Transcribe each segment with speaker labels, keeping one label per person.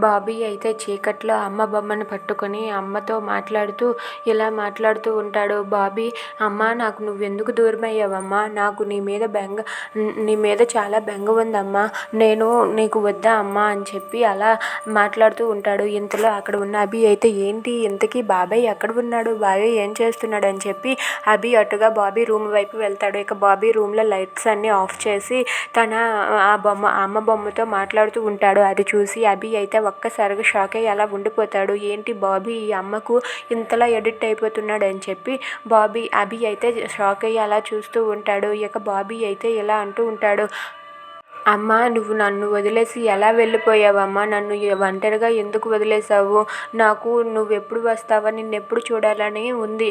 Speaker 1: బాబీ అయితే చీకట్లో అమ్మ బొమ్మను పట్టుకొని అమ్మతో మాట్లాడుతూ ఇలా మాట్లాడుతూ ఉంటాడు బాబీ? అమ్మ నాకు నువ్వెందుకు దూరమయ్యావమ్మా? నాకు నీ మీద బెంగ నీ మీద చాలా బెంగ ఉందమ్మా. నేను నీకు వద్దా అమ్మా? అని చెప్పి అలా మాట్లాడుతూ ఉంటాడు. ఇంతలో అక్కడ ఉన్న అభి అయితే ఏంటి? ఇంతకీ బాబాయ్ ఎక్కడ ఉన్నాడు? బాబాయ్ ఏం చేస్తున్నాడు? అని చెప్పి అభి అటుగా బాబీ రూమ్ వైపు వెళ్తాడు. ఇక బాబీ రూమ్లో లైట్స్ అన్నీ ఆఫ్ చేసి తన ఆ బొమ్మ అమ్మ బొమ్మతో మాట్లాడుతూ ఉంటాడు. అది చూసి అభి అయితే ఒక్కసారిగా షాక్ అయ్యి అలా ఉండిపోతాడు. ఏంటి బాబీ ఈ అమ్మకు ఇంతలా ఎడిట్ అయిపోతున్నాడు అని చెప్పి బాబీ అభి అయితే షాక్ అయ్యి అలా చూస్తూ ఉంటాడు. ఇక బాబీ అయితే ఇలా అంటూ ఉంటాడు. అమ్మా నువ్వు నన్ను వదిలేసి ఎలా వెళ్ళిపోయావమ్మా? నన్ను ఒంటరిగా ఎందుకు వదిలేసావు నాకు నువ్వు ఎప్పుడు వస్తావా? నిన్నెప్పుడు చూడాలని ఉంది.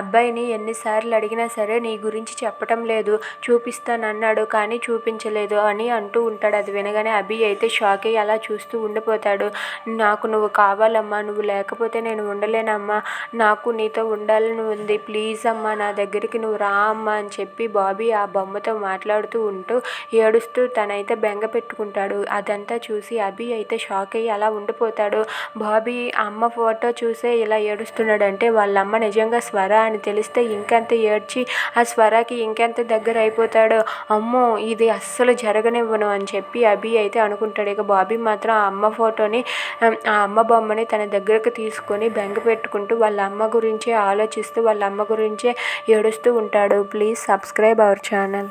Speaker 1: అబ్బాయిని ఎన్నిసార్లు అడిగినా సరే నీ గురించి చెప్పటం లేదు. చూపిస్తానన్నాడు కానీ చూపించలేదు అని అంటూ ఉంటాడు. అది వినగానే అభి అయితే షాక్ అయ్యి అలా చూస్తూ ఉండిపోతాడు. నాకు నువ్వు కావాలమ్మా నువ్వు లేకపోతే నేను ఉండలేనమ్మా. నాకు నీతో ఉండాలని ఉంది. ప్లీజ్ అమ్మా నా దగ్గరికి నువ్వు రా అమ్మా అని చెప్పి బాబీ ఆ బొమ్మతో మాట్లాడుతూ ఉంటూ ఏడుస్తూ తనైతే బెంగ పెట్టుకుంటాడు. అదంతా చూసి అభి అయితే షాక్ అయ్యి అలా ఉండిపోతాడు. బాబీ అమ్మ ఫోటో చూసే ఇలా ఏడుస్తున్నాడంటే వాళ్ళ అమ్మ నిజంగా స్వర అని తెలిస్తే ఇంకెంత ఏడ్చి ఆ స్వరకి ఇంకెంత దగ్గర అయిపోతాడో. అమ్మో ఇది అస్సలు జరగనివ్వను అని చెప్పి అభి అయితే అనుకుంటాడు. ఇక బాబీ మాత్రం ఆ అమ్మ ఫోటోని ఆ అమ్మ బొమ్మని తన దగ్గరకు తీసుకొని బెంగ పెట్టుకుంటూ వాళ్ళ అమ్మ గురించే ఆలోచిస్తూ వాళ్ళ అమ్మ గురించే ఏడుస్తూ ఉంటాడు. Please subscribe our channel.